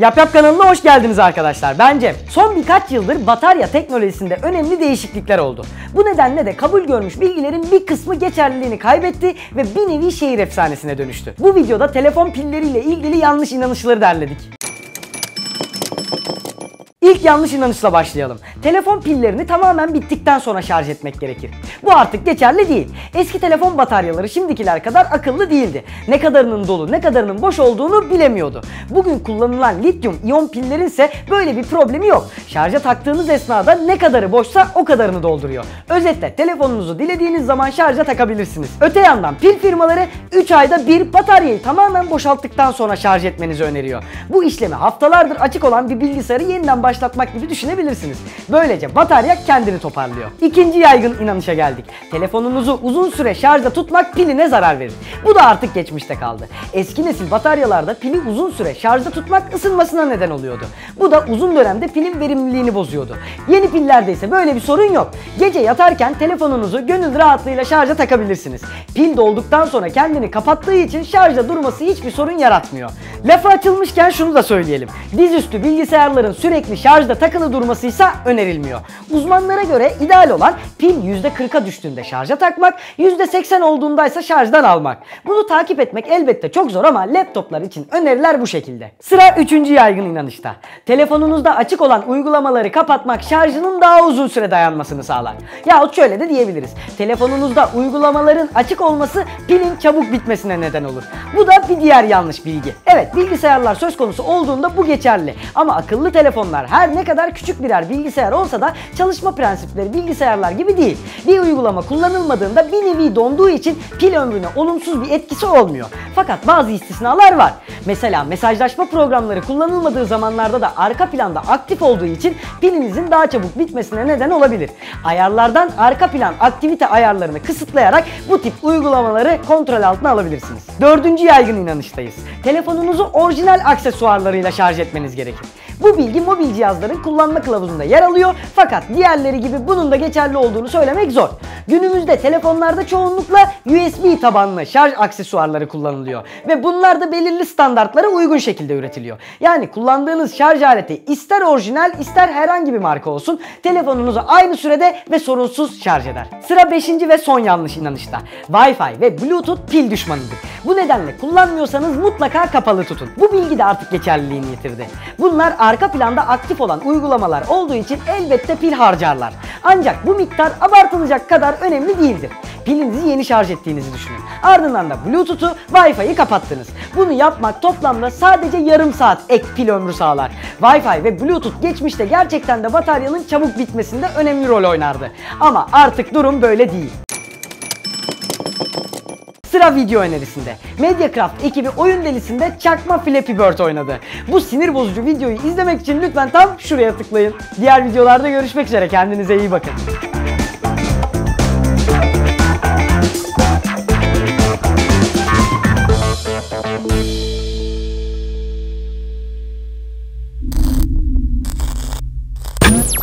Yap Yap kanalına hoş geldiniz arkadaşlar. Ben Cem. Son birkaç yıldır batarya teknolojisinde önemli değişiklikler oldu. Bu nedenle de kabul görmüş bilgilerin bir kısmı geçerliliğini kaybetti ve bir nevi şehir efsanesine dönüştü. Bu videoda telefon pilleriyle ilgili yanlış inanışları derledik. İlk yanlış inanışla başlayalım. Telefon pillerini tamamen bittikten sonra şarj etmek gerekir. Bu artık geçerli değil. Eski telefon bataryaları şimdikiler kadar akıllı değildi. Ne kadarının dolu ne kadarının boş olduğunu bilemiyordu. Bugün kullanılan lityum iyon pillerin ise böyle bir problemi yok. Şarja taktığınız esnada ne kadarı boşsa o kadarını dolduruyor. Özetle telefonunuzu dilediğiniz zaman şarja takabilirsiniz. Öte yandan pil firmaları 3 ayda bir bataryayı tamamen boşalttıktan sonra şarj etmenizi öneriyor. Bu işlemi haftalardır açık olan bir bilgisayarı yeniden başlatmak gibi düşünebilirsiniz. Böylece batarya kendini toparlıyor. İkinci yaygın inanışa geldik. Telefonunuzu uzun süre şarjda tutmak piline zarar verir. Bu da artık geçmişte kaldı. Eski nesil bataryalarda pili uzun süre şarjda tutmak ısınmasına neden oluyordu. Bu da uzun dönemde pilin verimliliğini bozuyordu. Yeni pillerde ise böyle bir sorun yok. Gece yatarken telefonunuzu gönül rahatlığıyla şarja takabilirsiniz. Pil dolduktan sonra kendini kapattığı için şarjda durması hiçbir sorun yaratmıyor. Lafı açılmışken şunu da söyleyelim. Dizüstü bilgisayarların sürekli şarjda takılı durmasıysa önerilmiyor. Uzmanlara göre ideal olan pil %40'a düştüğünde şarja takmak, %80 olduğundaysa şarjdan almak. Bunu takip etmek elbette çok zor ama laptoplar için öneriler bu şekilde. Sıra 3. yaygın inanışta. Telefonunuzda açık olan uygulamaları kapatmak şarjının daha uzun süre dayanmasını sağlar. Yahut şöyle de diyebiliriz. Telefonunuzda uygulamaların açık olması pilin çabuk bitmesine neden olur. Bu da bir diğer yanlış bilgi. Evet bilgisayarlar söz konusu olduğunda bu geçerli. Ama akıllı telefonlar her ne kadar küçük birer bilgisayar olsa da çalışma prensipleri bilgisayarlar gibi değil. Bir uygulama kullanılmadığında bir nevi donduğu için pil ömrüne olumsuz bir etkisi olmuyor. Fakat bazı istisnalar var. Mesela mesajlaşma programları kullanılmadığı zamanlarda da arka planda aktif olduğu için pilinizin daha çabuk bitmesine neden olabilir. Ayarlardan arka plan aktivite ayarlarını kısıtlayarak bu tip uygulamaları kontrol altına alabilirsiniz. Dördüncü yaygın inanıştayız. Telefonunuzu orijinal aksesuarlarıyla şarj etmeniz gerekir. Bu bilgi mobil cihazların kullanma kılavuzunda yer alıyor fakat diğerleri gibi bunun da geçerli olduğunu söylemek zor. Günümüzde telefonlarda çoğunlukla USB tabanlı şarj aksesuarları kullanılıyor ve bunlar da belirli standartlara uygun şekilde üretiliyor. Yani kullandığınız şarj aleti ister orijinal ister herhangi bir marka olsun telefonunuzu aynı sürede ve sorunsuz şarj eder. Sıra 5. ve son yanlış inanışta. Wi-Fi ve Bluetooth pil düşmanıdır. Bu nedenle kullanmıyorsanız mutlaka kapalı tutun. Bu bilgi de artık geçerliliğini yitirdi. Bunlar arka planda aktif olan uygulamalar olduğu için elbette pil harcarlar. Ancak bu miktar abartılacak kadar önemli değildir. Pilinizi yeni şarj ettiğinizi düşünün. Ardından da Bluetooth'u, Wi-Fi'yi kapattınız. Bunu yapmak toplamda sadece yarım saat ek pil ömrü sağlar. Wi-Fi ve Bluetooth geçmişte gerçekten de bataryanın çabuk bitmesinde önemli rol oynardı. Ama artık durum böyle değil. Sıra video önerisinde. Mediacraft ekibi oyun delisinde çakma Flappy Bird oynadı. Bu sinir bozucu videoyu izlemek için lütfen tam şuraya tıklayın. Diğer videolarda görüşmek üzere kendinize iyi bakın.